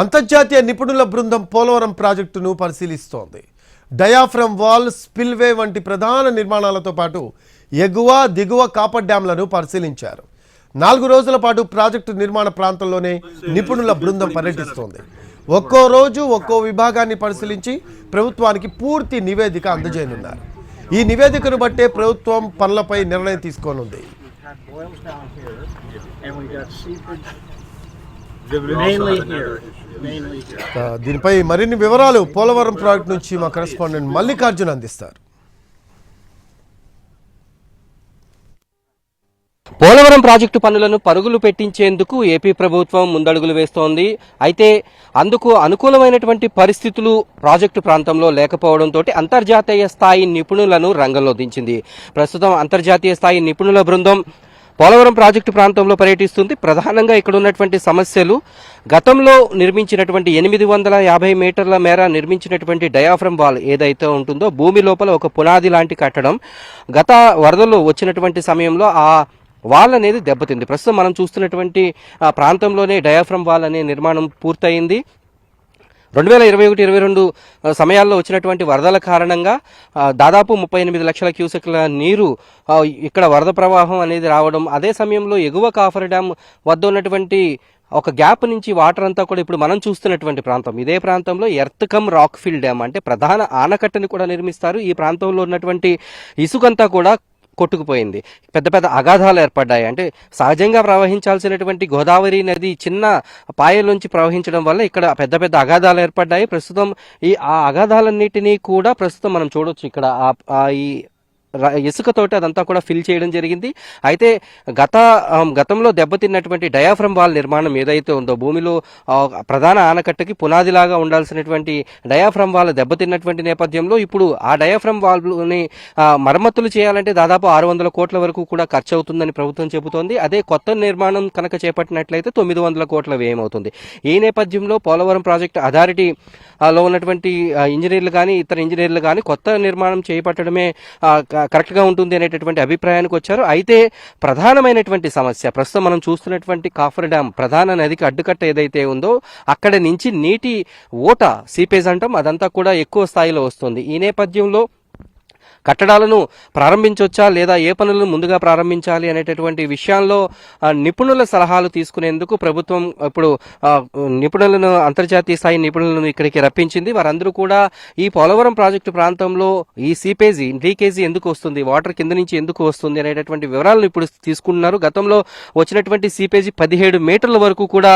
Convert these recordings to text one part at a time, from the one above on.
అంతర్జాతీయ నిపుణుల బృందం పోలవరం ప్రాజెక్టును పరిశీలిస్తోంది. డయాఫ్రమ్ వాల్ స్పిల్వే వంటి ప్రధాన నిర్మాణాలతో పాటు ఎగువ దిగువ కాపర్ డ్యాంలను పరిశీలించారు. నాలుగు రోజుల పాటు ప్రాజెక్టు నిర్మాణ ప్రాంతంలోనే నిపుణుల బృందం పర్యటిస్తోంది. ఒక్కో రోజు ఒక్కో విభాగాన్ని పరిశీలించి ప్రభుత్వానికి పూర్తి నివేదిక అందజేయనున్నారు. ఈ నివేదికను బట్టే ప్రభుత్వం పనులపై నిర్ణయం తీసుకోనుంది. Mainly here, mainly here. ఆ, దీనిపై మరిన్ని వివరాలు పోలవరం ప్రాజెక్టు నుంచి మా కరెస్పాండెంట్ మల్లికార్జున్ అందిస్తారు. పోలవరం ప్రాజెక్టు పనులను పరుగులు పెట్టించేందుకు ఏపీ ప్రభుత్వం ముందడుగులు వేస్తోంది. అయితే అందుకు అనుకూలమైనటువంటి పరిస్థితులు ప్రాజెక్టు ప్రాంతంలో లేకపోవడంతో అంతర్జాతీయ స్థాయి నిపుణులను రంగంలో దించింది. ప్రస్తుతం అంతర్జాతీయ స్థాయి నిపుణుల బృందం పోలవరం ప్రాజెక్టు ప్రాంతంలో పర్యటిస్తుంది. ప్రధానంగా ఇక్కడ ఉన్నటువంటి సమస్యలు గతంలో నిర్మించినటువంటి ఎనిమిది వందల యాభై మీటర్ల మేర నిర్మించినటువంటి డయాఫ్రమ్ వాల్ ఏదైతే ఉంటుందో భూమి లోపల ఒక పునాది లాంటి కట్టడం గత వరదలు వచ్చినటువంటి సమయంలో ఆ వాల్ అనేది దెబ్బతింది. ప్రస్తుతం మనం చూస్తున్నటువంటి ఆ ప్రాంతంలోనే డయాఫ్రమ్ వాల్ అనే నిర్మాణం పూర్తయింది. రెండు వేల ఇరవై ఒకటి ఇరవై రెండు సమయాల్లో వచ్చినటువంటి వరదల కారణంగా దాదాపు ముప్పై ఎనిమిది లక్షల క్యూసెక్ల నీరు ఇక్కడ వరద ప్రవాహం అనేది రావడం అదే సమయంలో ఎగువ కాఫర్ డ్యామ్ వద్ద ఉన్నటువంటి ఒక గ్యాప్ నుంచి వాటర్ అంతా కూడా ఇప్పుడు మనం చూస్తున్నటువంటి ప్రాంతం. ఇదే ప్రాంతంలో ఎర్త్కమ్ రాక్ ఫిల్ డ్యామ్ అంటే ప్రధాన ఆనకట్టని కూడా నిర్మిస్తారు. ఈ ప్రాంతంలో ఉన్నటువంటి ఇసుకంతా కూడా కొట్టుకుపోయింది. పెద్ద పెద్ద అగాధాలు ఏర్పడ్డాయి. అంటే సహజంగా ప్రవహించాల్సినటువంటి గోదావరి నది చిన్న పాయలోంచి ప్రవహించడం వల్ల ఇక్కడ పెద్ద పెద్ద అగాధాలు ఏర్పడ్డాయి. ప్రస్తుతం ఈ ఆ అగాధాలన్నిటినీ కూడా ప్రస్తుతం మనం చూడొచ్చు. ఇక్కడ ఆ- ఈ ఇసుకతోటి అదంతా కూడా ఫిల్ చేయడం జరిగింది. అయితే గత గతంలో దెబ్బతిన్నటువంటి డయాఫ్రమ్ వాల్ నిర్మాణం ఏదైతే ఉందో భూమిలో ప్రధాన ఆనకట్టకి పునాదిలాగా ఉండాల్సినటువంటి డయాఫ్రమ్ వాల్ దెబ్బతిన్నటువంటి నేపథ్యంలో ఇప్పుడు ఆ డయాఫ్రమ్ వాల్ని మరమ్మతులు చేయాలంటే దాదాపు ఆరు వందల కోట్ల వరకు కూడా ఖర్చు అవుతుందని ప్రభుత్వం చెబుతోంది. అదే కొత్త నిర్మాణం కనుక చేపట్టినట్లయితే తొమ్మిది వందల కోట్ల వ్యయమవుతుంది. ఈ నేపథ్యంలో పోలవరం ప్రాజెక్టు అథారిటీ లో ఉన్నటువంటి ఇంజనీర్లు కానీ ఇతర ఇంజనీర్లు కానీ కొత్త నిర్మాణం చేపట్టడమే కరెక్ట్గా ఉంటుంది అనేటటువంటి అభిప్రాయానికి వచ్చారు. అయితే ప్రధానమైనటువంటి సమస్య ప్రస్తుతం మనం చూస్తున్నటువంటి కాఫర్ డ్యామ్ ప్రధాన నదికి అడ్డుకట్ట ఏదైతే ఉందో అక్కడ నుంచి నీటి ఓట సీపేజ్ అంటాం అదంతా కూడా ఎక్కువ స్థాయిలో వస్తుంది. ఈ నేపథ్యంలో కట్టడాలను ప్రారంభించవచ్చా లేదా ఏ పనులను ముందుగా ప్రారంభించాలి అనేటటువంటి విషయాల్లో నిపుణుల సలహాలు తీసుకునేందుకు ప్రభుత్వం ఇప్పుడు నిపుణులను అంతర్జాతీయ స్థాయి నిపుణులను ఇక్కడికి రప్పించింది. వారందరూ కూడా ఈ పోలవరం ప్రాజెక్టు ప్రాంతంలో ఈ సీపేజీ లీకేజీ ఎందుకు వస్తుంది వాటర్ కింద నుంచి ఎందుకు వస్తుంది అనేటటువంటి వివరాలను ఇప్పుడు తీసుకుంటున్నారు. గతంలో వచ్చినటువంటి సీపేజీ పదిహేడు మీటర్ల వరకు కూడా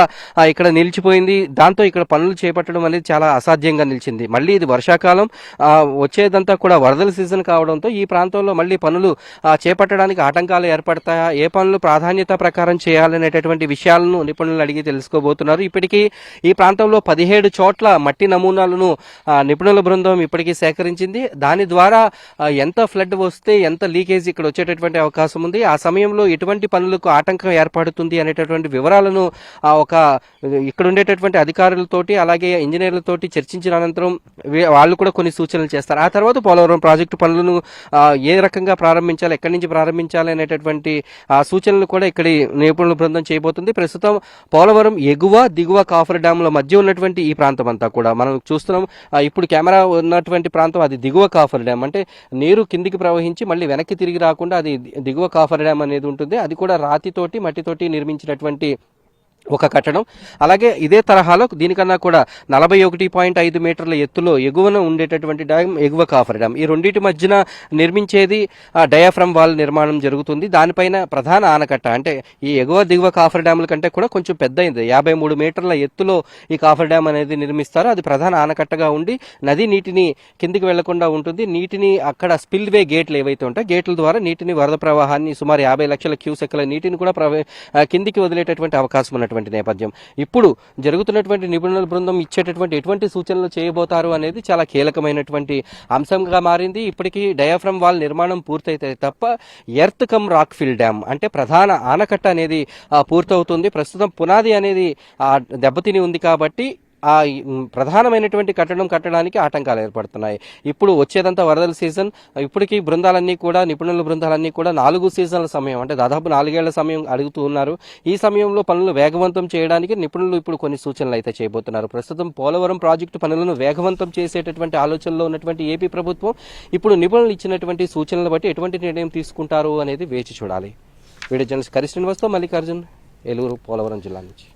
ఇక్కడ నిలిచిపోయింది. దాంతో ఇక్కడ పనులు చేపట్టడం అనేది చాలా అసాధ్యంగా నిలిచింది. మళ్ళీ ఇది వర్షాకాలం. వచ్చేదంతా కూడా వరదల సీజన్ కావడంతో ఈ ప్రాంతంలో మళ్ళీ పనులు చేపట్టడానికి ఆటంకాలు ఏర్పడతాయా? ఏ పనులు ప్రాధాన్యత ప్రకారం చేయాలనేటటువంటి విషయాలను నిపుణులను అడిగి తెలుసుకోబోతున్నారు. ఇప్పటికీ ఈ ప్రాంతంలో పదిహేడు చోట్ల మట్టి నమూనాలను నిపుణుల బృందం ఇప్పటికీ సేకరించింది. దాని ద్వారా ఎంత ఫ్లడ్ వస్తే ఎంత లీకేజ్ ఇక్కడ వచ్చేటటువంటి అవకాశం ఉంది. ఆ సమయంలో ఎటువంటి పనులకు ఆటంకం ఏర్పడుతుంది అనేటటువంటి వివరాలను ఒక ఇక్కడ ఉండేటటువంటి అధికారులతోటి అలాగే ఇంజనీర్లతోటి చర్చించిన అనంతరం వాళ్ళు కూడా కొన్ని సూచనలు చేస్తారు. ఆ తర్వాత పోలవరం ప్రాజెక్టు పనులు ఆ, ఏ రకంగా ప్రారంభించాలి ఎక్కడి నుంచి ప్రారంభించాలి అనేటటువంటి ఆ, సూచనలు కూడా ఇక్కడి నిపుణుల బృందం చేయబోతుంది. ప్రస్తుతం పోలవరం ఎగువ దిగువ కాఫర్ డ్యాముల మధ్య ఉన్నటువంటి ఈ ప్రాంతం అంతా కూడా మనం చూస్తున్నాం. ఇప్పుడు కెమెరా ఉన్నటువంటి ప్రాంతం అది దిగువ కాఫర్ డ్యామ్. అంటే నీరు కిందికి ప్రవహించి మళ్ళీ వెనక్కి తిరిగి రాకుండా అది దిగువ కాఫర్ డ్యామ్ అనేది ఉంటుంది. అది కూడా రాతితోటి మట్టితోటి నిర్మించినటువంటి ఒక కట్టడం. అలాగే ఇదే తరహాలో దీనికన్నా కూడా నలభై ఒకటి పాయింట్ ఐదు మీటర్ల ఎత్తులో ఎగువన ఉండేటటువంటి డ్యామ్ ఎగువ కాఫర్ డ్యామ్. ఈ రెండింటి మధ్యన నిర్మించేది డయాఫ్రమ్ వాల్ నిర్మాణం జరుగుతుంది. దానిపైన ప్రధాన ఆనకట్ట అంటే ఈ ఎగువ దిగువ కాఫర్ డ్యాముల కంటే కూడా కొంచెం పెద్దయింది. యాభై మూడు మీటర్ల ఎత్తులో ఈ కాఫర్ డ్యామ్ అనేది నిర్మిస్తారు. అది ప్రధాన ఆనకట్టగా ఉండి నది నీటిని కిందికి వెళ్ళకుండా ఉంటుంది. నీటిని అక్కడ స్పిల్ వే గేట్లు ఏవైతే ఉంటాయి గేట్ల ద్వారా నీటిని వరద ప్రవాహాన్ని సుమారు యాభై లక్షల క్యూసెక్ల నీటిని కూడా ప్రవ కిందికి వదిలేటటువంటి అవకాశం ఉన్నటువంటి నేపథ్యం. ఇప్పుడు జరుగుతున్నటువంటి నిపుణుల బృందం ఇచ్చేటటువంటి ఎటువంటి సూచనలు చేయబోతారు అనేది చాలా కీలకమైనటువంటి అంశంగా మారింది. ఇప్పటికీ డయాఫ్రమ్ వాల్ నిర్మాణం పూర్తయితే తప్ప earth cum rock fill dam అంటే ప్రధాన ఆనకట్ట అనేది పూర్తవుతుంది. ప్రస్తుతం పునాది అనేది దెబ్బతిని ఉంది కాబట్టి ఆ ప్రధానమైనటువంటి కట్టడం కట్టడానికి ఆటంకాలు ఏర్పడుతున్నాయి. ఇప్పుడు వచ్చేదంతా వరదల సీజన్. ఇప్పటికీ బృందాలన్నీ కూడా నిపుణుల బృందాలన్నీ కూడా నాలుగు సీజన్ల సమయం అంటే దాదాపు నాలుగేళ్ళ సమయం అడుగుతూ ఉన్నారు. ఈ సమయంలో పనులు వేగవంతం చేయడానికి నిపుణులు ఇప్పుడు కొన్ని సూచనలు అయితే చేయబోతున్నారు. ప్రస్తుతం పోలవరం ప్రాజెక్టు పనులను వేగవంతం చేసేటటువంటి ఆలోచనలో ఉన్నటువంటి ఏపీ ప్రభుత్వం ఇప్పుడు నిపుణులు ఇచ్చినటువంటి సూచనలు బట్టి ఎటువంటి నిర్ణయం తీసుకుంటారు అనేది వేచి చూడాలి. వీడియో జర్నలిస్ట్ కరి శ్రీనివాస్తో మల్లికార్జున్ ఏలూరు పోలవరం జిల్లా నుంచి.